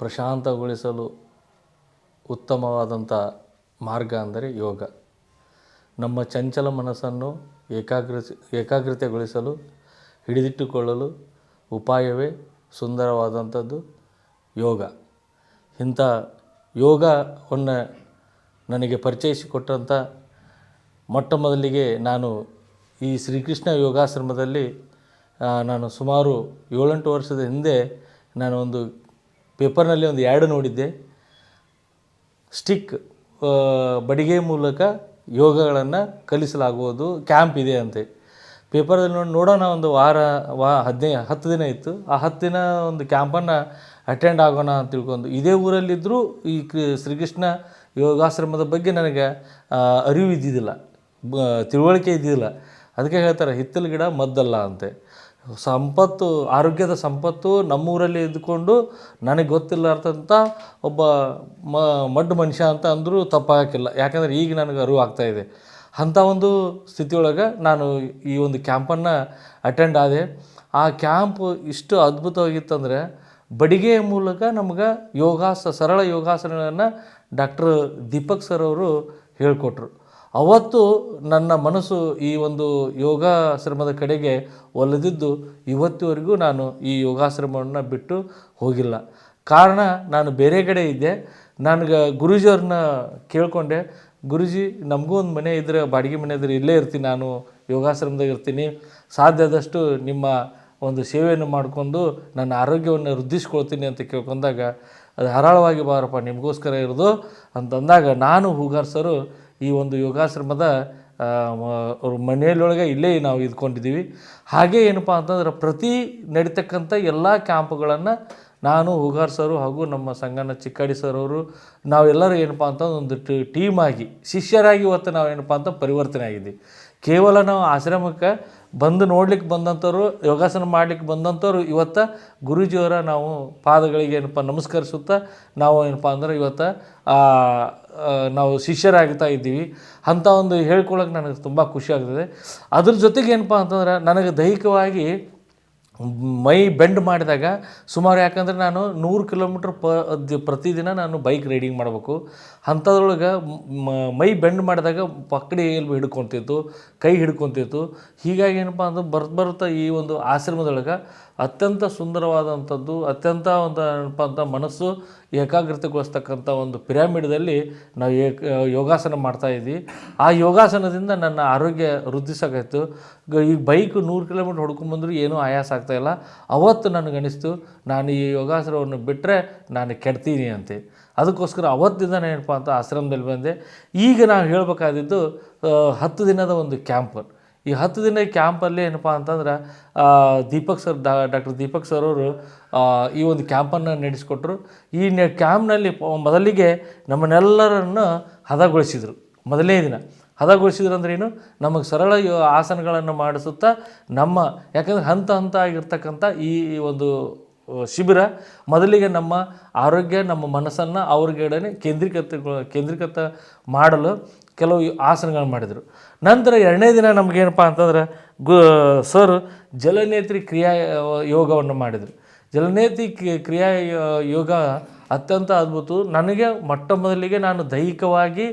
ಪ್ರಶಾಂತಗೊಳಿಸಲು ಉತ್ತಮವಾದಂಥ ಮಾರ್ಗ ಅಂದರೆ ಯೋಗ. ನಮ್ಮ ಚಂಚಲ ಮನಸ್ಸನ್ನು ಏಕಾಗ್ರತೆ ಏಕಾಗ್ರತೆಗೊಳಿಸಲು, ಹಿಡಿದಿಟ್ಟುಕೊಳ್ಳಲು ಉಪಾಯವೇ ಸುಂದರವಾದಂಥದ್ದು ಯೋಗ. ಇಂಥ ಯೋಗವನ್ನು ನನಗೆ ಪರಿಚಯಿಸಿಕೊಟ್ಟಂಥ ಮೊಟ್ಟ ಮೊದಲಿಗೆ ನಾನು ಈ ಶ್ರೀಕೃಷ್ಣ ಯೋಗಾಶ್ರಮದಲ್ಲಿ ನಾನು ಸುಮಾರು ಏಳೆಂಟು ವರ್ಷದ ಹಿಂದೆ ನಾನು ಒಂದು ಪೇಪರ್ನಲ್ಲಿ ಒಂದು ಎರಡು ನೋಡಿದ್ದೆ. ಸ್ಟಿಕ್ ಬಡಿಗೆ ಮೂಲಕ ಯೋಗಗಳನ್ನು ಕಲಿಸಲಾಗುವುದು, ಕ್ಯಾಂಪ್ ಇದೆ ಅಂತೆ. ಪೇಪರಲ್ಲಿ ನೋಡಿ ನೋಡೋಣ ಒಂದು ವಾರ, ವಾ ಹದಿನೈದು ಹತ್ತು ದಿನ ಇತ್ತು. ಆ ಹತ್ತು ದಿನ ಒಂದು ಕ್ಯಾಂಪನ್ನು ಅಟೆಂಡ್ ಆಗೋಣ ಅಂತ ತಿಳ್ಕೊಂಡು, ಇದೇ ಊರಲ್ಲಿದ್ದರೂ ಈ ಶ್ರೀಕೃಷ್ಣ ಯೋಗಾಶ್ರಮದ ಬಗ್ಗೆ ನನಗೆ ಅರಿವು ಇದ್ದಿದ್ದಿಲ್ಲ. ಬ, ತಿಳುವಳಿಕೆ ಇದ್ದಿದ್ದಿಲ್ಲ. ಅದಕ್ಕೆ ಹೇಳ್ತಾರೆ ಹಿತ್ತಲ ಗಿಡ ಮದ್ದಲ್ಲ ಅಂತೆ. ಸಂಪತ್ತು, ಆರೋಗ್ಯದ ಸಂಪತ್ತು ನಮ್ಮೂರಲ್ಲಿ ಇದ್ದುಕೊಂಡು ನನಗೆ ಗೊತ್ತಿಲ್ಲಾರ್ದಂಥ ಒಬ್ಬ ಮಡ್ಡು ಮನುಷ್ಯ ಅಂತ ಅಂದರೂ ತಪ್ಪಾಗಕ್ಕಿಲ್ಲ. ಯಾಕಂದರೆ ಈಗ ನನಗೆ ಅರಿವು ಆಗ್ತಾ ಇದೆ. ಅಂಥ ಒಂದು ಸ್ಥಿತಿಯೊಳಗೆ ನಾನು ಈ ಒಂದು ಕ್ಯಾಂಪನ್ನು ಅಟೆಂಡ್ ಆದೆ. ಆ ಕ್ಯಾಂಪ್ ಇಷ್ಟು ಅದ್ಭುತವಾಗಿತ್ತಂದರೆ ಬಡಿಗೆಯ ಮೂಲಕ ನಮ್ಗೆ ಯೋಗಾಸ, ಸರಳ ಯೋಗಾಸನಗಳನ್ನು ಡಾಕ್ಟರ್ ದೀಪಕ್ ಸರ್ ಅವರು ಹೇಳಿಕೊಟ್ರು. ಅವತ್ತು ನನ್ನ ಮನಸ್ಸು ಈ ಒಂದು ಯೋಗಾಶ್ರಮದ ಕಡೆಗೆ ಒಲಿದಿದ್ದು ಇವತ್ತಿವರೆಗೂ ನಾನು ಈ ಯೋಗಾಶ್ರಮವನ್ನು ಬಿಟ್ಟು ಹೋಗಿಲ್ಲ. ಕಾರಣ ನಾನು ಬೇರೆ ಕಡೆ ಇದ್ದೆ. ನನಗೆ ಗುರೂಜಿಯವ್ರನ್ನ ಕೇಳಿಕೊಂಡೆ. ಗುರುಜಿ, ನಮಗೂ ಒಂದು ಮನೆ ಇದ್ದರೆ ಬಾಡಿಗೆ ಮನೆ ಇದ್ದರೆ ಇಲ್ಲೇ ಇರ್ತೀನಿ, ನಾನು ಯೋಗಾಶ್ರಮದಾಗ ಇರ್ತೀನಿ. ಸಾಧ್ಯದಷ್ಟು ನಿಮ್ಮ ಒಂದು ಸೇವೆಯನ್ನು ಮಾಡಿಕೊಂಡು ನನ್ನ ಆರೋಗ್ಯವನ್ನು ವೃದ್ಧಿಸ್ಕೊಳ್ತೀನಿ ಅಂತ ಕೇಳ್ಕೊಂಡಾಗ ಅದು ಹರಾಳವಾಗಿ, ಬಾರಪ್ಪ, ನಿಮಗೋಸ್ಕರ ಇರೋದು ಅಂತಂದಾಗ ನಾನು ಹೂಗಾರ್ ಸರು ಈ ಒಂದು ಯೋಗಾಶ್ರಮದ ಮನೆಯಲ್ಲೊಳಗೆ ಇಲ್ಲೇ ನಾವು ಇದ್ಕೊಂಡಿದ್ದೀವಿ. ಹಾಗೆ ಏನಪ್ಪ ಅಂತಂದ್ರೆ ಪ್ರತಿ ನಡೀತಕ್ಕಂಥ ಎಲ್ಲ ಕ್ಯಾಂಪ್ಗಳನ್ನು ನಾನು ಹೂಗಾರ್ ಸರು ಹಾಗೂ ನಮ್ಮ ಸಂಘನ ಚಿಕ್ಕಾಡಿ ಸರ್ ಅವರು, ನಾವೆಲ್ಲರೂ ಏನಪ್ಪ ಅಂತಂದ್ರೆ ಒಂದು ಟೀಮ್ ಆಗಿ ಶಿಷ್ಯರಾಗಿ ಇವತ್ತು ನಾವು ಏನಪ್ಪ ಅಂತ ಪರಿವರ್ತನೆ ಆಗಿದ್ದೀವಿ. ಕೇವಲ ನಾವು ಆಶ್ರಮಕ್ಕೆ ಬಂದು ನೋಡ್ಲಿಕ್ಕೆ ಬಂದಂಥವ್ರು, ಯೋಗಾಸನ ಮಾಡ್ಲಿಕ್ಕೆ ಬಂದಂಥವ್ರು, ಇವತ್ತು ಗುರೂಜಿಯವರ ನಾವು ಪಾದಗಳಿಗೆ ಏನಪ್ಪ ನಮಸ್ಕರಿಸುತ್ತಾ, ನಾವು ಏನಪ್ಪ ಅಂದ್ರೆ ಇವತ್ತು ನಾವು ಶಿಷ್ಯರಾಗ್ತಾ ಇದ್ದೀವಿ. ಅಂಥ ಒಂದು ಹೇಳ್ಕೊಳಕ್ಕೆ ನನಗೆ ತುಂಬ ಖುಷಿ ಆಗ್ತದೆ. ಅದ್ರ ಜೊತೆಗೆ ಏನಪ್ಪ ಅಂತಂದ್ರೆ, ನನಗೆ ದೈಹಿಕವಾಗಿ ಮೈ ಬೆಂಡ್ ಮಾಡಿದಾಗ ಸುಮಾರು ಯಾಕಂದ್ರೆ ನಾನು ನೂರು ಕಿಲೋಮೀಟ್ರ್ ಪ ಪ್ರತಿದಿನ ನಾನು ಬೈಕ್ ರೈಡಿಂಗ್ ಮಾಡಬೇಕು. ಅಂಥದ್ರೊಳಗೆ ಮ- ಬೆಂಡ್ ಮಾಡಿದಾಗ ಪಕ್ಕಡಿ ಹಿಡ್ಕೊತಿತ್ತು, ಕೈ ಹಿಡ್ಕೊತಿತ್ತು. ಹೀಗಾಗಿ ಏನಪ್ಪ ಅಂದ್ರೆ ಬರ್ತ ಬರ್ತಾ ಈ ಒಂದು ಆಶ್ರಮದೊಳಗೆ ಅತ್ಯಂತ ಸುಂದರವಾದಂಥದ್ದು, ಅತ್ಯಂತ ಒಂದು ಏನಪ್ಪ ಅಂತ ಮನಸ್ಸು ಏಕಾಗ್ರತೆಗೊಳಿಸ್ತಕ್ಕಂಥ ಒಂದು ಪಿರಾಮಿಡ್ದಲ್ಲಿ ನಾವು ಏಕ, ಯೋಗಾಸನ ಮಾಡ್ತಾಯಿದ್ವಿ ಆ ಯೋಗಾಸನದಿಂದ ನನ್ನ ಆರೋಗ್ಯ ವೃದ್ಧಿಸೋಕಾಯ್ತು ಈ ಬೈಕ್ ನೂರು ಕಿಲೋಮೀಟ್ರ್ ಬಂದರೂ ಏನೂ ಆಯಾಸ ಆಗ್ತಾಯಿಲ್ಲ ಅವತ್ತು ನನಗನಿಸ್ತು, ನಾನು ಈ ಯೋಗಾಸನವನ್ನು ಬಿಟ್ಟರೆ ನಾನು ಕೆಡ್ತೀನಿ ಅಂತೆ. ಅದಕ್ಕೋಸ್ಕರ ಅವತ್ತಿಂದ ಏನಪ್ಪ ಅಂತ ಆಶ್ರಮದಲ್ಲಿ ಬಂದೆ. ಈಗ ನಾವು ಹೇಳಬೇಕಾದಿದ್ದು ಹತ್ತು ದಿನದ ಒಂದು ಕ್ಯಾಂಪ್. ಈ ಹತ್ತು ದಿನ ಕ್ಯಾಂಪಲ್ಲಿ ಏನಪ್ಪ ಅಂತಂದ್ರೆ Deepak sir doctor Deepak sir ಅವರು ಈ ಒಂದು ಕ್ಯಾಂಪನ್ನು ನಡೆಸಿಕೊಟ್ರು. ಈ ಕ್ಯಾಂಪ್ನಲ್ಲಿ ಮೊದಲಿಗೆ ನಮ್ಮನ್ನೆಲ್ಲರನ್ನು ಹದಗೊಳಿಸಿದರು. ಮೊದಲನೇ ದಿನ. ಹದಗೊಳಿಸಿದ್ರು ಅಂದ್ರೆ ಏನು? ನಮಗೆ ಸರಳ ಆಸನಗಳನ್ನು ಮಾಡಿಸುತ್ತಾ ನಮ್ಮ, ಯಾಕಂದರೆ ಹಂತ ಹಂತ ಆಗಿರ್ತಕ್ಕಂಥ ಈ ಒಂದು ಶಿಬಿರ ಮೊದಲಿಗೆ ನಮ್ಮ ಆರೋಗ್ಯ, ನಮ್ಮ ಮನಸ್ಸನ್ನು ಅವ್ರಿಗೇಡನೆ ಕೇಂದ್ರೀಕೃತ ಕೇಂದ್ರೀಕೃತ ಮಾಡಲು ಕೆಲವು ಆಸನಗಳನ್ನು ಮಾಡಿದರು. ನಂತರ ಎರಡನೇ ದಿನ ನಮಗೇನಪ್ಪ ಅಂತಂದ್ರೆ, ಗು, ಸರ್ ಜಲನೇತ್ರಿ ಕ್ರಿಯಾ, ಯೋಗವನ್ನು ಮಾಡಿದರು. ಜಲನೇತಿ ಕ್ರಿಯಾ, ಯೋಗ ಅತ್ಯಂತ ಅದ್ಭುತ. ನನಗೆ ಮೊಟ್ಟ ಮೊದಲಿಗೆ ನಾನು ದೈಹಿಕವಾಗಿ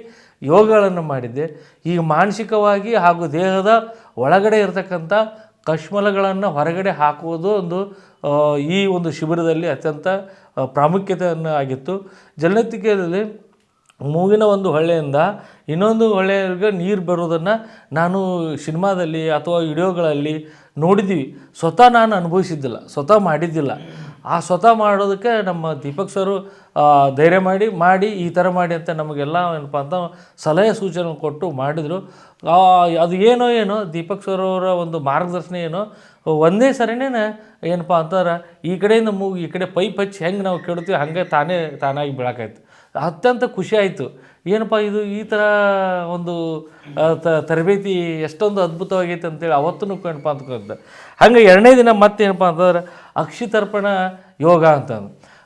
ಯೋಗಗಳನ್ನು ಮಾಡಿದ್ದೆ. ಈಗ ಮಾನಸಿಕವಾಗಿ ಹಾಗೂ ದೇಹದ ಒಳಗಡೆ ಇರತಕ್ಕಂಥ ಕಶ್ಮಲಗಳನ್ನು ಹೊರಗಡೆ ಹಾಕುವುದು ಒಂದು ಈ ಒಂದು ಶಿಬಿರದಲ್ಲಿ ಅತ್ಯಂತ ಪ್ರಾಮುಖ್ಯತೆಯನ್ನು ಆಗಿತ್ತು. ಜಲನತಿಕೆಯಲ್ಲಿ ಮೂಗಿನ ಒಂದು ಹೊಳ್ಳೆಯಿಂದ ಇನ್ನೊಂದು ಹೊಳೆಗೆ ನೀರು ಬರೋದನ್ನು ನಾನು ಸಿನಿಮಾದಲ್ಲಿ ಅಥವಾ ವಿಡಿಯೋಗಳಲ್ಲಿ ನೋಡಿದ್ದೀವಿ ಸ್ವತಃ ನಾನು ಅನುಭವಿಸಿದ್ದಿಲ್ಲ, ಸ್ವತಃ ಮಾಡಿದ್ದಿಲ್ಲ. ಆ ಸ್ವತಃ ಮಾಡೋದಕ್ಕೆ ನಮ್ಮ ದೀಪಕ್ ಸರು ಧೈರ್ಯ ಮಾಡಿ ಮಾಡಿ, ಈ ಥರ ಮಾಡಿ ಅಂತ ನಮಗೆಲ್ಲ ಏನಪ್ಪ ಅಂತ ಸಲಹೆ ಸೂಚನೆ ಕೊಟ್ಟು ಮಾಡಿದರು. ಅದು ಏನೋ ಏನೋ, ದೀಪಕ್ ಸರ್ ಅವರ ಒಂದು ಮಾರ್ಗದರ್ಶನ ಏನೋ, ಒಂದೇ ಸರಿನೇ ಏನಪ್ಪ ಅಂತಾರೆ, ಈ ಕಡೆಯಿಂದ ಮೂಗು, ಈ ಕಡೆ ಪೈಪ್ ಹಚ್ಚಿ ಹೆಂಗೆ ನಾವು ಕೇಳ್ತೀವಿ, ಹಾಗೆ ತಾನೇ, ತಾನಾಗಿ ಬೀಳಾಕಾಯ್ತು. ಅತ್ಯಂತ ಖುಷಿ ಆಯಿತು. ಏನಪ್ಪ ಇದು ಈ ಥರ ಒಂದು ತರಬೇತಿ ಎಷ್ಟೊಂದು ಅದ್ಭುತವಾಗೈತೆ ಅಂತೇಳಿ ಅವತ್ತೂ ಏನಪ್ಪ ಕೇಳಿದ್ದೆ ಹಂಗೆ ಎರಡನೇ ದಿನ ಮತ್ತೇನಪ್ಪ ಅಂತಂದ್ರೆ ಅಕ್ಷಿತರ್ಪಣ ಯೋಗ ಅಂತ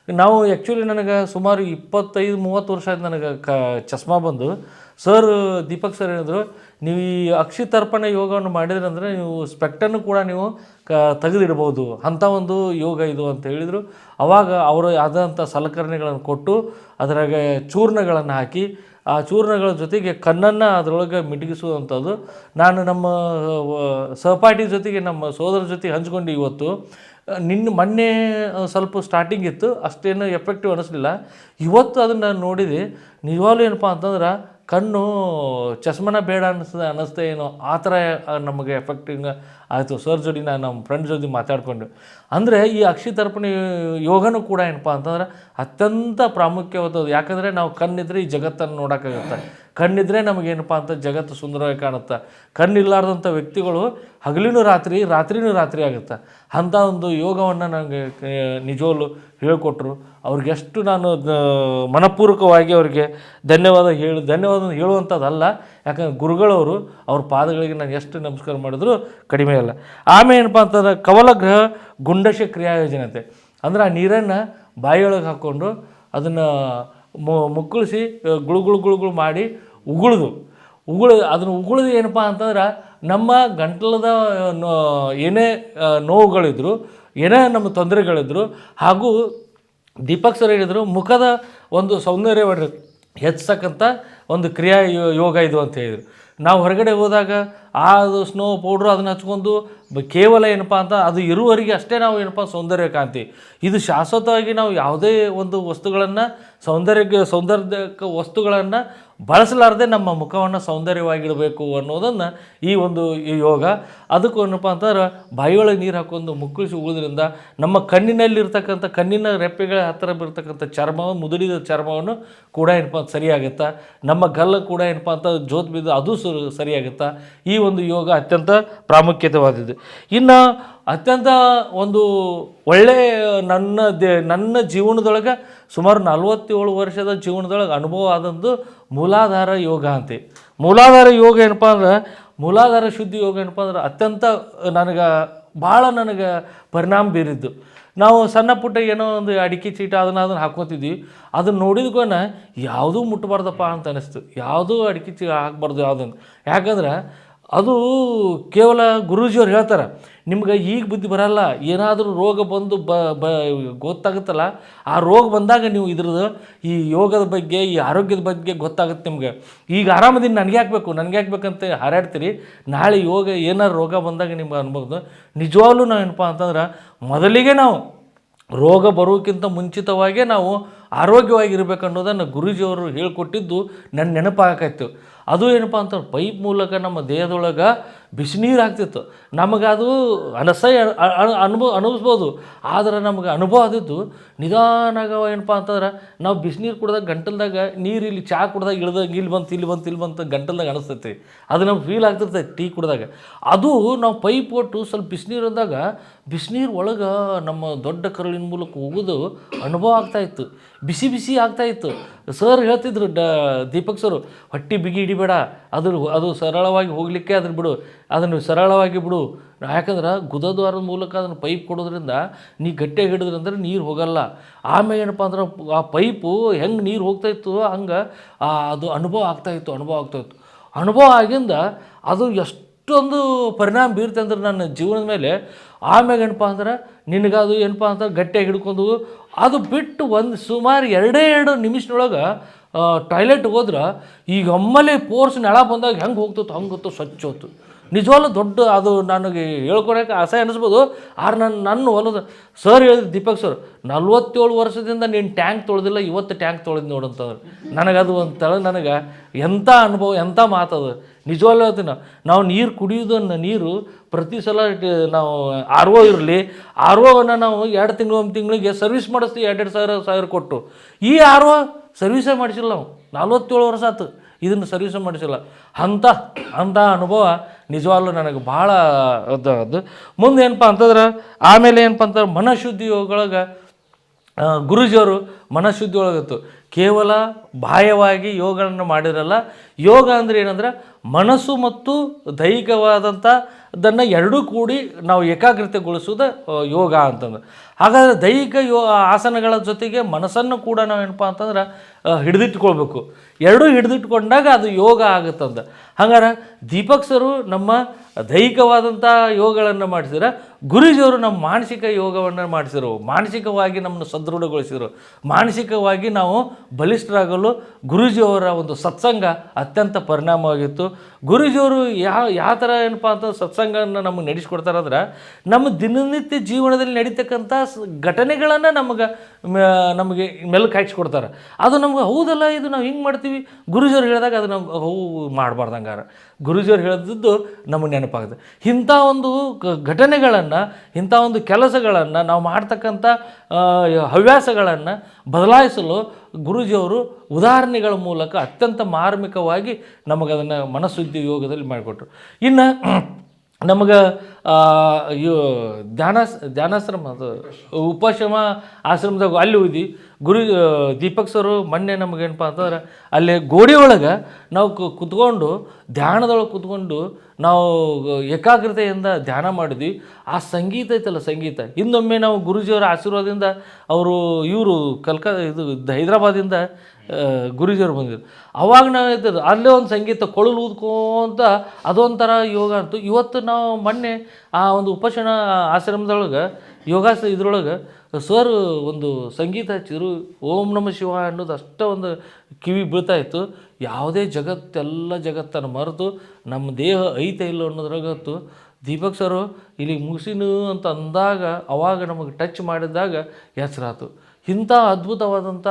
ನಾವು ಆ್ಯಕ್ಚುಲಿ ನನಗೆ ಸುಮಾರು ಇಪ್ಪತ್ತೈದು, ಮೂವತ್ತು ವರ್ಷ ಆಯ್ತು ನನಗೆ ಕ, ಚಸ್ಮಾ ಬಂದು. ಸರ್, ದೀಪಕ್ ಸರ್ ಹೇಳಿದ್ರು ನೀವು ಈ ಅಕ್ಷಿತರ್ಪಣ ಯೋಗವನ್ನು ಮಾಡಿದ್ರಿ ಅಂದರೆ ನೀವು ಸ್ಪೆಕ್ಟನ್ನು ಕೂಡ ನೀವು ಕ ತೆಗೆದಿಡ್ಬೋದು. ಅಂಥ ಒಂದು ಯೋಗ ಇದು ಅಂತ ಹೇಳಿದರು. ಅವಾಗ ಅವರು ಆದಂಥ ಸಲಕರಣೆಗಳನ್ನು ಕೊಟ್ಟು ಅದರಾಗೆ ಚೂರ್ಣಗಳನ್ನು ಹಾಕಿ, ಆ ಚೂರ್ಣಗಳ ಜೊತೆಗೆ ಕಣ್ಣನ್ನು ಅದರೊಳಗೆ ಮಿಟಗಿಸುವಂಥದ್ದು. ನಾನು ನಮ್ಮ ಸಹಪಾಠಿ ಜೊತೆಗೆ ನಮ್ಮ ಸೋದರ ಜೊತೆಗೆ ಹಂಚ್ಕೊಂಡು ಇವತ್ತು, ನಿನ್ನ ಮೊನ್ನೆ ಸ್ವಲ್ಪ ಸ್ಟಾರ್ಟಿಂಗ್ ಇತ್ತು, ಅಷ್ಟೇನು ಎಫೆಕ್ಟಿವ್ ಅನ್ನಿಸ್ಲಿಲ್ಲ ಇವತ್ತು ಅದನ್ನು ನೋಡಿದೆ. ನಿಜವಾಗ್ಲೂ ಏನಪ್ಪ ಅಂತಂದ್ರೆ ಕಣ್ಣು ಚಸ್ಮನ ಬೇಡ ಅನ್ನಿಸ್ತದೆ ಅನ್ನಿಸ್ತಾ ಏನೋ ಆ ಥರ ನಮಗೆ ಎಫೆಕ್ಟಿಂಗ್ ಆಯಿತು. ಸರ್ ಜೊತೆ ನಾನು ನಮ್ಮ ಫ್ರೆಂಡ್ ಜೊತೆ ಮಾತಾಡ್ಕೊಂಡು. ಅಂದರೆ ಈ ಅಕ್ಷಿ ಅಕ್ಷಿತರ್ಪಣೆ ಯೋಗನೂ ಕೂಡ ಏನಪ್ಪ ಅಂತಂದ್ರೆ ಅತ್ಯಂತ ಪ್ರಾಮುಖ್ಯವಾದದ್ದು. ಯಾಕಂದರೆ ನಾವು ಕಣ್ಣಿದ್ರೆ ಈ ಜಗತ್ತನ್ನು ನೋಡೋಕ್ಕಾಗುತ್ತೆ. ಕಣ್ಣಿದ್ರೆ ನಮಗೇನಪ್ಪ ಅಂತ ಜಗತ್ತು ಸುಂದರವಾಗಿ ಕಾಣುತ್ತೆ. ಕಣ್ಣಿಲ್ಲಾರ್ದಂಥ ವ್ಯಕ್ತಿಗಳು ಹಗಲಿನೂ ರಾತ್ರಿ, ರಾತ್ರಿನೂ ರಾತ್ರಿ ಆಗುತ್ತೆ. ಅಂಥ ಒಂದು ಯೋಗವನ್ನು ನನಗೆ ನಿಜವಲ್ಲೂ ಹೇಳಿಕೊಟ್ರು. ಅವ್ರಿಗೆ ಎಷ್ಟು ನಾನು ಮನಪೂರ್ವಕವಾಗಿ ಅವರಿಗೆ ಧನ್ಯವಾದ ಹೇಳಿ, ಧನ್ಯವಾದ ಹೇಳುವಂಥದ್ದಲ್ಲ. ಯಾಕಂದ್ರೆ ಗುರುಗಳವರು ಅವ್ರ ಪಾದಗಳಿಗೆ ನಾನು ಎಷ್ಟು ನಮಸ್ಕಾರ ಮಾಡಿದ್ರು ಕಡಿಮೆ ಅಲ್ಲ. ಆಮೇಲೆ ಏನಪ್ಪ ಅಂತಂದ್ರೆ ಕವಲಗ್ರಹ ಗುಂಡಶ ಕ್ರಿಯಾಯೋಜನತೆ ಅಂದ್ರೆ ಆ ನೀರನ್ನು ಬಾಯಿಯೊಳಗೆ ಹಾಕ್ಕೊಂಡು ಅದನ್ನು ಮುಕ್ಕಳಿಸಿ ಗುಳು ಗುಳು ಗುಳು ಗುಳು ಮಾಡಿ ಉಗುಳ್ದು. ಉಗುಳು, ಅದನ್ನು ಉಗುಳಿದು ಏನಪ್ಪ ಅಂತಂದ್ರೆ ನಮ್ಮ ಗಂಟಲದ ಏನೇ ನೋವುಗಳಿದ್ರು, ಏನೇ ನಮ್ಮ ತೊಂದರೆಗಳಿದ್ರು ಹಾಗೂ ದೀಪಕ್ ಸರ್ ಹೇಳಿದರು, ಮುಖದ ಒಂದು ಸೌಂದರ್ಯವನ್ನು ಹೆಚ್ಚಿಸ್ತಕ್ಕಂಥ ಒಂದು ಕ್ರಿಯಾ ಯೋಗ ಇದು ಅಂತ ಹೇಳಿದರು. ನಾವು ಹೊರಗಡೆ ಹೋದಾಗ, ಆ ಸ್ನೋ ಪೌಡ್ರು ಅದನ್ನ ಹಚ್ಕೊಂಡು ಕೇವಲ ಏನಪ್ಪ ಅಂತ ಅದು ಇರುವವರಿಗೆ ಅಷ್ಟೇ ನಾವು ಏನಪ್ಪ ಸೌಂದರ್ಯ ಕಾಂತಿ ಇದು ಶಾಶ್ವತವಾಗಿ ನಾವು ಯಾವುದೇ ಒಂದು ವಸ್ತುಗಳನ್ನು ಸೌಂದರ್ಯಕ್ಕೆ ಸೌಂದರ್ಯಕ ವಸ್ತುಗಳನ್ನು ಬಳಸಲಾರದೆ ನಮ್ಮ ಮುಖವನ್ನು ಸೌಂದರ್ಯವಾಗಿಡಬೇಕು ಅನ್ನೋದನ್ನು ಈ ಒಂದು ಯೋಗ. ಅದಕ್ಕೂ ಏನಪ್ಪ ಅಂತಂದ್ರೆ ಬಾಯಿಯೊಳಗೆ ನೀರು ಹಾಕೊಂಡು ಮುಕ್ಕಳಿಸಿ ಉಳಿದ್ರಿಂದ ನಮ್ಮ ಕಣ್ಣಿನಲ್ಲಿರ್ತಕ್ಕಂಥ, ಕಣ್ಣಿನ ರೆಪ್ಪೆಗಳ ಹತ್ತಿರ ಬರ್ತಕ್ಕಂಥ ಚರ್ಮ ಮುದುಡಿದ ಚರ್ಮವನ್ನು ಕೂಡ ಏನಪ್ಪ ಅಂತ ಸರಿಯಾಗುತ್ತಾ? ನಮ್ಮ ಗಲ್ಲ ಕೂಡ ಏನಪ್ಪ ಅಂತ ಜೋತ್ ಬಿದ್ದು ಅದು ಸರಿಯಾಗುತ್ತಾ? ಈ ಒಂದು ಯೋಗ ಅತ್ಯಂತ ಪ್ರಾಮುಖ್ಯತೆವಾದದ್ದು. ಇನ್ನು ಅತ್ಯಂತ ಒಂದು ಒಳ್ಳೆಯ ನನ್ನ ದೇ, ನನ್ನ ಜೀವನದೊಳಗೆ ಸುಮಾರು ನಲವತ್ತೇಳು ವರ್ಷದ ಜೀವನದೊಳಗೆ ಅನುಭವ ಆದದ್ದು ಮೂಲಾಧಾರ ಯೋಗ ಅಂತೆ. ಮೂಲಾಧಾರ ಯೋಗ ಏನಪ್ಪ ಅಂದ್ರೆ, ಮೂಲಾಧಾರ ಶುದ್ಧಿ ಯೋಗ ಏನಪ್ಪ ಅಂದ್ರೆ ಅತ್ಯಂತ ನನಗೆ, ಭಾಳ ನನಗೆ ಪರಿಣಾಮ ಬೀರಿದ್ದು. ನಾವು ಸಣ್ಣ ಪುಟ್ಟ ಏನೋ ಒಂದು ಅಡಿಕೆ ಚೀಟ ಅದನ್ನು ಅದನ್ನು ಹಾಕ್ಕೋತಿದ್ವಿ. ಅದನ್ನು ನೋಡಿದ್ಕೋನ ಯಾವುದೂ ಮುಟ್ಟಬಾರ್ದಪ್ಪ ಅಂತ ಅನಿಸ್ತು. ಯಾವುದೂ ಅಡಿಕೆ ಚೀಟ ಹಾಕ್ಬಾರ್ದು ಯಾವುದನ್ನು. ಯಾಕಂದ್ರೆ ಅದು ಕೇವಲ ಗುರೂಜಿಯವ್ರು ಹೇಳ್ತಾರೆ, ನಿಮ್ಗೆ ಈಗ ಬುದ್ಧಿ ಬರಲ್ಲ, ಏನಾದರೂ ರೋಗ ಬಂದು ಬ ಬ, ಗೊತ್ತಾಗುತ್ತಲ್ಲ, ಆ ರೋಗ ಬಂದಾಗ ನೀವು ಇದ್ರದ್ದು ಈ ಯೋಗದ ಬಗ್ಗೆ, ಈ ಆರೋಗ್ಯದ ಬಗ್ಗೆ ಗೊತ್ತಾಗುತ್ತೆ ನಿಮ್ಗೆ. ಈಗ ಆರಾಮದಿಂದ ನನಗೆ ಹಾಕಬೇಕು ನನಗೆ ಹಾಕ್ಬೇಕಂತ ಹಾರಾಡ್ತೀರಿ, ನಾಳೆ ಯೋಗ ಏನಾರು ರೋಗ ಬಂದಾಗ ನಿಮ್ಗೆ ಅನ್ಬೋದು. ನಿಜವಾಗ್ಲೂ ನಾವು ಏನಪ್ಪ ಅಂತಂದ್ರೆ, ಮೊದಲಿಗೆ ನಾವು ರೋಗ ಬರೋಕ್ಕಿಂತ ಮುಂಚಿತವಾಗೇ ನಾವು ಆರೋಗ್ಯವಾಗಿರ್ಬೇಕು ಅನ್ನೋದನ್ನು ಗುರೂಜಿಯವರು ಹೇಳಿಕೊಟ್ಟಿದ್ದು ನನ್ನ ನೆನಪಾಗಕ್ಕಾಯ್ತು ಅದು ಏನಪ್ಪ ಅಂತ ಪೈಪ್ ಮೂಲಕ ನಮ್ಮ ದೇಹದೊಳಗೆ ಬಿಸಿನೀರು ಆಗ್ತಿತ್ತು. ನಮಗೆ ಅದು ಅನಸಹ್ಯ ಅನುಭವ, ಅನುಭವಿಸ್ಬೋದು. ಆದರೆ ನಮಗೆ ಅನುಭವ ಆದಿತ್ತು ನಿಧಾನಾಗ ಏನಪ್ಪ ಅಂತಂದ್ರೆ ನಾವು ಬಿಸಿನೀರು ಕುಡ್ದಾಗ ಗಂಟಲ್ದಾಗ ನೀರು ಇಲ್ಲಿ ಚಹಾ ಕುಡ್ದಾಗ ಇಳ್ದಾಗ ಇಲ್ಲಿ ಬಂತು ಇಲ್ಲಿ ಬಂತು ಇಲ್ಲಿ ಬಂತು ಗಂಟಲ್ದಾಗ ಅನಿಸ್ತೈತಿ. ಅದು ನಮ್ಗೆ ಫೀಲ್ ಆಗ್ತಿರ್ತೈತಿ ಟೀ ಕುಡ್ದಾಗ. ಅದು ನಾವು ಪೈಪ್ ಕೊಟ್ಟು ಸ್ವಲ್ಪ ಬಿಸಿನೀರು ಅಂದಾಗ ಬಿಸಿನೀರು ಒಳಗೆ ನಮ್ಮ ದೊಡ್ಡ ಕರುಳಿನ ಮೂಲಕ ಹೋಗೋದು ಅನುಭವ ಆಗ್ತಾಯಿತ್ತು ಬಿಸಿ ಬಿಸಿ ಆಗ್ತಾಯಿತ್ತು ಸರ್ ಹೇಳ್ತಿದ್ರು ಡ, ದೀಪಕ್ ಸರ್, ಹೊಟ್ಟೆ ಬಿಗಿ ಹಿಡಿಬೇಡ ಅದ್ರ ಅದು ಸರಳವಾಗಿ ಹೋಗಲಿಕ್ಕೆ ಅದನ್ನು ಬಿಡು, ಅದನ್ನು ಸರಳವಾಗಿ ಬಿಡು. ಯಾಕಂದ್ರೆ ಗುದದ್ವಾರದ ಮೂಲಕ ಅದನ್ನು ಪೈಪ್ ಕೊಡೋದ್ರಿಂದ ನೀ ಗಟ್ಟಿಯಾಗಿ ಹಿಡಿದ್ರಂದ್ರೆ ನೀರು ಹೋಗಲ್ಲ. ಆಮೇಲೆ ಏನಪ್ಪ ಅಂದ್ರೆ ಆ ಪೈಪು ಹೆಂಗೆ ನೀರು ಹೋಗ್ತಾಯಿತ್ತು ಹಂಗೆ ಅದು ಅನುಭವ ಆಗ್ತಾಯಿತ್ತು ಅನುಭವ ಆಗ್ತಾಯಿತ್ತು ಅನುಭವ ಆಗಿಂದ ಅದು ಎಷ್ಟೊಂದು ಪರಿಣಾಮ ಬೀರ್ತೆ ಅಂದ್ರೆ ನನ್ನ ಜೀವನದ ಮೇಲೆ ಆಮ್ಯಾಗ ಏನಪ್ಪ ಅಂದ್ರೆ ನಿನಗದು ಏನಪ್ಪ ಅಂತ ಗಟ್ಟಿಯಾಗಿ ಹಿಡ್ಕೊಂಡು, ಅದು ಬಿಟ್ಟು ಒಂದು ಸುಮಾರು ಎರಡೇ ಎರಡು ನಿಮಿಷದೊಳಗೆ ಟಾಯ್ಲೆಟ್ ಹೋದ್ರೆ, ಈಗ ಒಮ್ಮಲೆ ಪೋರ್ಸ್ ನೆಳ ಬಂದಾಗ ಹೆಂಗೆ ಹೋಗ್ತಿತ್ತು ಹಂಗೆ ಗೊತ್ತು, ಸ್ವಚ್ಛ ಹೋತು. ನಿಜವಾಗ್ಲೂ ದೊಡ್ಡ ಅದು ನನಗೆ ಹೇಳ್ಕೊಳಕ್ಕೆ ಆಸೆ ಅನಿಸ್ಬೋದು. ಆದ್ರೆ ನನ್ನ ನನ್ನ ಹೊಲದ ಸರ್ ಹೇಳಿದ್ರು ದೀಪಕ್ ಸರ್ ನಲ್ವತ್ತೇಳು ವರ್ಷದಿಂದ ನೀನು ಟ್ಯಾಂಕ್ ತೊಳೆದಿಲ್ಲ, ಇವತ್ತು ಟ್ಯಾಂಕ್ ತೊಳೆದು ನೋಡಂತಂದ್ರೆ ನನಗದು ಒಂಥರ ನನಗೆ ಎಂಥ ಅನುಭವ, ಎಂಥ ಮಾತದು ನಿಜವಾಗ್ಲೂ ಹೇಳ್ತೀನಿ, ನಾವು ನೀರು ಕುಡಿಯೋದನ್ನು ನೀರು ಪ್ರತಿ ಸಲ ನಾವು ಆರ್ ಒ ಇರಲಿ, ಆರ್ ಒವನ್ನು ನಾವು ಎರಡು ತಿಂಗಳು, ಒಂದು ತಿಂಗಳಿಗೆ ಸರ್ವಿಸ್ ಮಾಡಿಸ್ತೀವಿ, ಎರಡೆರಡು ಸಾವಿರ ಸಾವಿರ ಕೊಟ್ಟು. ಈ ಆರ್ ಒ ಸರ್ವಿಸೇ ಮಾಡಿಸಿಲ್ಲ ನಾವು. ನಲ್ವತ್ತೇಳು ವರ್ಷ ಆಯ್ತು ಇದನ್ನು ಸರ್ವಿಸ್ ಮಾಡಿಸಿಲ್ಲ. ಅಂಥ ಅಂಥ ಅನುಭವ ನಿಜವಾಗ್ಲೂ ನನಗೆ ಭಾಳ ಅದು ಮುಂದೆ ಏನಪ್ಪ ಅಂತಂದ್ರೆ ಆಮೇಲೆ ಏನಪ್ಪ ಅಂತಂದ್ರೆ ಮನಃಶುದ್ಧಿ ಒಳಗೆ ಮನಃಶುದ್ಧಿಯೊಳಗಿತ್ತು. ಕೇವಲ ಬಾಹ್ಯವಾಗಿ ಯೋಗಗಳನ್ನು ಮಾಡಿರಲ್ಲ ಯೋಗ ಅಂದರೆ ಏನಂದ್ರೆ ಮನಸ್ಸು ಮತ್ತು ದೈಹಿಕವಾದಂಥ ಅದನ್ನು ಎರಡೂ ಕೂಡಿ ನಾವು ಏಕಾಗ್ರತೆಗೊಳಿಸೋದು ಯೋಗ ಅಂತಂದ್ರೆ. ಹಾಗಾದರೆ ದೈಹಿಕ ಯೋ ಆಸನಗಳ ಜೊತೆಗೆ ಮನಸ್ಸನ್ನು ಕೂಡ ನಾವು ಏನಪ್ಪ ಅಂತಂದ್ರೆ ಹಿಡಿದಿಟ್ಕೊಳ್ಬೇಕು ಎರಡೂ ಹಿಡಿದಿಟ್ಕೊಂಡಾಗ ಅದು ಯೋಗ ಆಗುತ್ತಂದ ಹಂಗಾರೆ ದೀಪಕ್ ಸರು ನಮ್ಮ ದೈಹಿಕವಾದಂಥ ಯೋಗಗಳನ್ನು ಮಾಡಿಸಿದ್ರೆ, ಗುರುಜಿಯವರು ನಮ್ಮ ಮಾನಸಿಕ ಯೋಗವನ್ನು ಮಾಡಿಸಿರು. ಮಾನಸಿಕವಾಗಿ ನಮ್ಮನ್ನು ಸದೃಢಗೊಳಿಸಿದರು ಮಾನಸಿಕವಾಗಿ ನಾವು ಬಲಿಷ್ಠರಾಗಲು ಗುರೂಜಿಯವರ ಒಂದು ಸತ್ಸಂಗ ಅತ್ಯಂತ ಪರಿಣಾಮವಾಗಿತ್ತು. ಗುರೂಜಿಯವರು ಯಾವ ಯಾವ ಥರ ಏನಪ್ಪ ಅಂತ ಸತ್ಸಂಗನ ನಮಗೆ ನಡೆಸ್ಕೊಡ್ತಾರಂದ್ರೆ, ನಮ್ಮ ದಿನನಿತ್ಯ ಜೀವನದಲ್ಲಿ ನಡೀತಕ್ಕಂಥ ಘಟನೆಗಳನ್ನು ನಮಗೆ ನಮಗೆ ಮೆಲ್ಕು ಕೊಡ್ತಾರೆ. ಅದು ನಮ್ಗೆ ಹೌದಲ್ಲ, ಇದು ನಾವು ಹಿಂಗೆ ಮಾಡ್ತೀವಿ? ಗುರುಜಿಯವ್ರು ಹೇಳಿದಾಗ ಅದು ನಮ್ಗೆ ಹೌ ಮಾಡಬಾರ್ದು ಹಂಗಾರೆ. ಗುರುಜಿಯವ್ರು ಹೇಳಿದ್ದು ನಮಗೆ ನೆನಪಾಗುತ್ತೆ ಇಂಥ ಒಂದು ಘಟನೆಗಳನ್ನು, ಇಂಥ ಒಂದು ಕೆಲಸಗಳನ್ನು ನಾವು ಮಾಡ್ತಕ್ಕಂಥ ಹವ್ಯಾಸಗಳನ್ನು ಬದಲಾಯಿಸಲು ಗುರುಜಿಯವರು ಉದಾಹರಣೆಗಳ ಮೂಲಕ ಅತ್ಯಂತ ಮಾರ್ಮಿಕವಾಗಿ ನಮಗದನ್ನು ಮನಃಶುದ್ಧಿ ಯೋಗದಲ್ಲಿ ಮಾಡಿಕೊಟ್ರು. ಇನ್ನು ನಮಗೆ ಇವು ಧ್ಯಾನಾಸ್ ಧ್ಯಾನಾಶ್ರಮ ಅದು ಉಪಶಮ ಆಶ್ರಮದಾಗ ಅಲ್ಲಿ ಹೋದ್ವಿ. ಗುರು ದೀಪಕ್ ಸರು ಮೊನ್ನೆ ನಮಗೇನಪ್ಪ ಅಂತಂದ್ರೆ ಅಲ್ಲಿ ಗೋಡೆ ಒಳಗೆ ನಾವು ಕುತ್ಕೊಂಡು, ಧ್ಯಾನದೊಳಗೆ ಕುತ್ಕೊಂಡು ನಾವು ಏಕಾಗ್ರತೆಯಿಂದ ಧ್ಯಾನ ಮಾಡಿದ್ವಿ. ಆ ಸಂಗೀತ ಐತಲ್ಲ ಸಂಗೀತ. ಇನ್ನೊಮ್ಮೆ ನಾವು ಗುರುಜಿಯವರ ಆಶೀರ್ವಾದದಿಂದ ಅವರು ಇವರು ಕಲ್ಕ, ಇದು ಹೈದರಾಬಾದಿಂದ ಗುರೂಜಿಯವ್ರು ಬಂದಿದ್ರು. ಅವಾಗ ನಾವು ಇದ್ದದ್ದು, ಅಲ್ಲೇ ಒಂದು ಸಂಗೀತ ಕೊಳಲು ಊದ್ಕೊಂತ ಅದೊಂಥರ ಯೋಗ ಅಂತು. ಇವತ್ತು ನಾವು ಮೊನ್ನೆ ಆ ಒಂದು ಉಪಶನ ಆಶ್ರಮದೊಳಗೆ, ಯೋಗಾಸ ಇದ್ರೊಳಗೆ ಸರ್ ಒಂದು ಸಂಗೀತ ಹಚ್ಚಿದ್ರು. ಓಂ ನಮ ಶಿವ ಅನ್ನೋದು ಅಷ್ಟೇ ಒಂದು ಕಿವಿ ಬೀಳ್ತಾ ಇತ್ತು. ಯಾವುದೇ ಜಗತ್ತೆಲ್ಲ ಜಗತ್ತನ್ನು ಮರೆತು, ನಮ್ಮ ದೇಹ ಐತೆ ಇಲ್ಲ ಅನ್ನೋದ್ರಾಗತ್ತು ದೀಪಕ್ ಸರು ಇಲ್ಲಿಗೆ ಮುಗಿಸಿನು ಅಂತ ಅಂದಾಗ, ಅವಾಗ ನಮಗೆ ಟಚ್ ಮಾಡಿದಾಗ ಹೆಸರಾತು. ಇಂಥ ಅದ್ಭುತವಾದಂಥ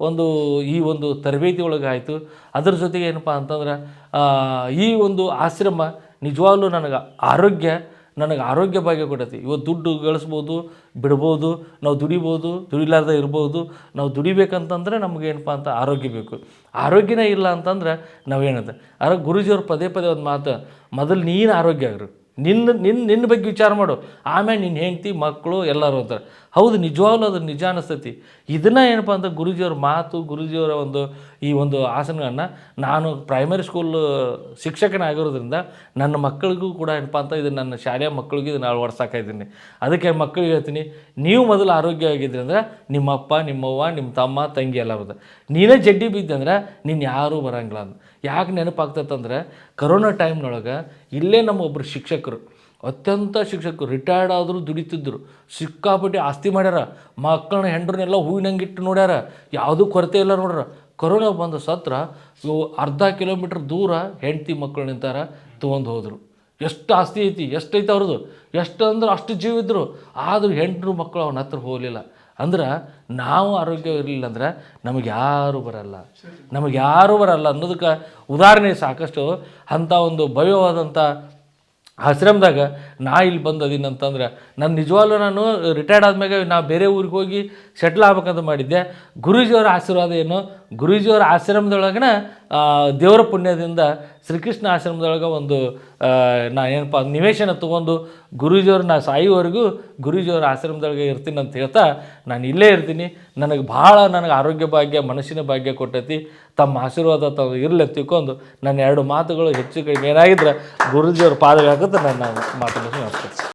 ಒಂದು ಈ ಒಂದು ತರಬೇತಿ ಒಳಗಾಯಿತು ಅದರ ಜೊತೆಗೆ ಏನಪ್ಪ ಅಂತಂದ್ರೆ ಈ ಒಂದು ಆಶ್ರಮ ನಿಜವಾಗ್ಲೂ ನನಗೆ ಆರೋಗ್ಯ ನನಗೆ ಆರೋಗ್ಯ ಭಾಗ್ಯ ಕೊಡೈತಿ ಇವತ್ತು ದುಡ್ಡು ಗಳಿಸ್ಬೋದು, ಬಿಡ್ಬೋದು, ನಾವು ದುಡಿಬೋದು, ದುಡಿಲಾರ್ದ ಇರ್ಬೋದು, ನಾವು ದುಡಿಬೇಕಂತಂದ್ರೆ ನಮ್ಗೆ ಏನಪ್ಪ ಅಂತ ಆರೋಗ್ಯ ಬೇಕು. ಆರೋಗ್ಯನೇ ಇಲ್ಲ ಅಂತಂದ್ರೆ ನಾವೇನಂತ? ಆದ್ರೆ ಗುರುಜಿಯವ್ರು ಪದೇ ಪದೇ ಒಂದು ಮಾತು, ಮೊದಲು ನೀನು ಆರೋಗ್ಯ ಆಗ್ರು. ನಿನ್ನ ನಿನ್ನ ನಿನ್ನ ಬಗ್ಗೆ ವಿಚಾರ ಮಾಡು. ಆಮೇಲೆ ನಿನ್ನ ಹೆಂಡ್ತಿ, ಮಕ್ಕಳು ಎಲ್ಲರೂ ಅಂತಾರೆ. ಹೌದು, ನಿಜವಾಗ್ಲೂ ಅದು ನಿಜ ಅನ್ನಿಸ್ತೈತಿ ಇದನ್ನು ಏನಪ್ಪ ಅಂತ ಗುರುಜಿಯವ್ರ ಮಾತು, ಗುರುಜಿಯವರ ಒಂದು ಈ ಒಂದು ಆಸನಗಳನ್ನು ನಾನು ಪ್ರೈಮರಿ ಸ್ಕೂಲ್ ಶಿಕ್ಷಕನಾಗಿರೋದ್ರಿಂದ ನನ್ನ ಮಕ್ಕಳಿಗೂ ಕೂಡ ಏನಪ್ಪ ಅಂತ ಇದು ನನ್ನ ಶಾಲೆಯ ಮಕ್ಕಳಿಗೆ ಇದನ್ನು ಅಳವಡ್ಸಾಕಿದ್ದೀನಿ ಅದಕ್ಕೆ ಮಕ್ಕಳಿಗೆ ಹೇಳ್ತೀನಿ, ನೀವು ಮೊದಲು ಆರೋಗ್ಯವಾಗಿದ್ರಿ ಅಂದ್ರೆ ನಿಮ್ಮಪ್ಪ, ನಿಮ್ಮವ್ವ, ನಿಮ್ಮ ತಮ್ಮ, ತಂಗಿ ಎಲ್ಲ ಬರ್ತದೆ ನೀನೇ ಜಡ್ಡಿ ಬಿದ್ದಂದ್ರೆ ನೀನು ಯಾರೂ ಬರಂಗಿಲ್ಲ ಯಾಕೆ ನೆನಪಾಗ್ತೈತಂದ್ರೆ ಕರೋನಾ ಟೈಮ್ನೊಳಗೆ ಇಲ್ಲೇ ನಮ್ಮ ಒಬ್ಬರು ಶಿಕ್ಷಕರು ಅತ್ಯಂತ ಶಿಕ್ಷಕರು ರಿಟೈರ್ಡ್ ಆದರೂ ದುಡಿತಿದ್ದರು ಸಿಕ್ಕಾಪಟ್ಟೆ ಆಸ್ತಿ ಮಾಡ್ಯಾರ. ಮಕ್ಕಳನ್ನ, ಹೆಂಡ್ರನ್ನೆಲ್ಲ ಹೂವಿನಂಗಿಟ್ಟು ನೋಡ್ಯಾರ. ಯಾವುದೂ ಕೊರತೆ ಇಲ್ಲ ನೋಡ್ರ. ಕರೋನಾ ಬಂದ ಸತ್ರ ಅರ್ಧ ಕಿಲೋಮೀಟ್ರ್ ದೂರ ಹೆಂಡ್ತಿ ಮಕ್ಕಳು ನಿಂತಾರ, ತೊಗೊಂಡು ಹೋದರು. ಎಷ್ಟು ಆಸ್ತಿ ಐತಿ, ಎಷ್ಟು ಐತೆ ಅವ್ರದ್ದು? ಎಷ್ಟು ಅಂದ್ರೆ ಅಷ್ಟು ಜೀವಿದ್ರು ಆದರೂ ಹೆಂಡ್ರು ಮಕ್ಕಳು ಅವನ ಹತ್ರ ಹೋಗಲಿಲ್ಲ. ಅಂದ್ರೆ ನಾವು ಆರೋಗ್ಯ ಇರಲಿಲ್ಲ ಅಂದ್ರೆ ನಮಗೆ ಯಾರೂ ಬರಲ್ಲ. ನಮಗೆ ಯಾರೂ ಬರಲ್ಲ ಅನ್ನೋದಕ್ಕೆ ಉದಾಹರಣೆ ಸಾಕಷ್ಟು. ಅಂಥ ಒಂದು ಭವ್ಯವಾದಂಥ ಆಶ್ರಮದಾಗ ನಾ ಇಲ್ಲಿ ಬಂದದೀನಿ ಅಂತಂದ್ರೆ ನನ್ನ ನಿಜವಾಗ್ಲೂ ನಾನು ರಿಟೈರ್ಡ್ ಆದಮೇಲೆ ನಾ ಬೇರೆ ಊರಿಗೆ ಹೋಗಿ ಸೆಟ್ಲ್ ಆಗ್ಬೇಕಂತ ಮಾಡಿದ್ದೆ. ಗುರೂಜಿಯವರ ಆಶೀರ್ವಾದ ಏನು? ಗುರೂಜಿಯವರ ಆಶ್ರಮದೊಳಗನ ದೇವರ ಪುಣ್ಯದಿಂದ ಶ್ರೀಕೃಷ್ಣ ಆಶ್ರಮದೊಳಗೆ ಒಂದು ನಾ ಏನಪ್ಪ, ನಿವೇಶನ ತೊಗೊಂಡು ಗುರೂಜಿಯವ್ರು ನಾ ಸಾಯುವವರೆಗೂ ಗುರೂಜಿಯವರ ಆಶ್ರಮದೊಳಗೆ ಇರ್ತೀನಿ ಅಂತ ಹೇಳ್ತಾ ನಾನು ಇಲ್ಲೇ ಇರ್ತೀನಿ. ನನಗೆ ಭಾಳ ನನಗೆ ಆರೋಗ್ಯ ಭಾಗ್ಯ, ಮನಸ್ಸಿನ ಭಾಗ್ಯ ಕೊಟ್ಟೈತಿ. ತಮ್ಮ ಆಶೀರ್ವಾದ ತಾವು ಇರಲಿ ತಿಳ್ಕೊಂಡು ನನ್ನ ಎರಡು ಮಾತುಗಳು ಹೆಚ್ಚು ಕಡಿಮೆ ಏನಾಗಿದ್ರೆ ಗುರುಜಿಯವ್ರ ಹಾಕಿದ್ರೆ ನನ್ನ ಮಾತನ್ನು ನಮಸ್ಕಾರ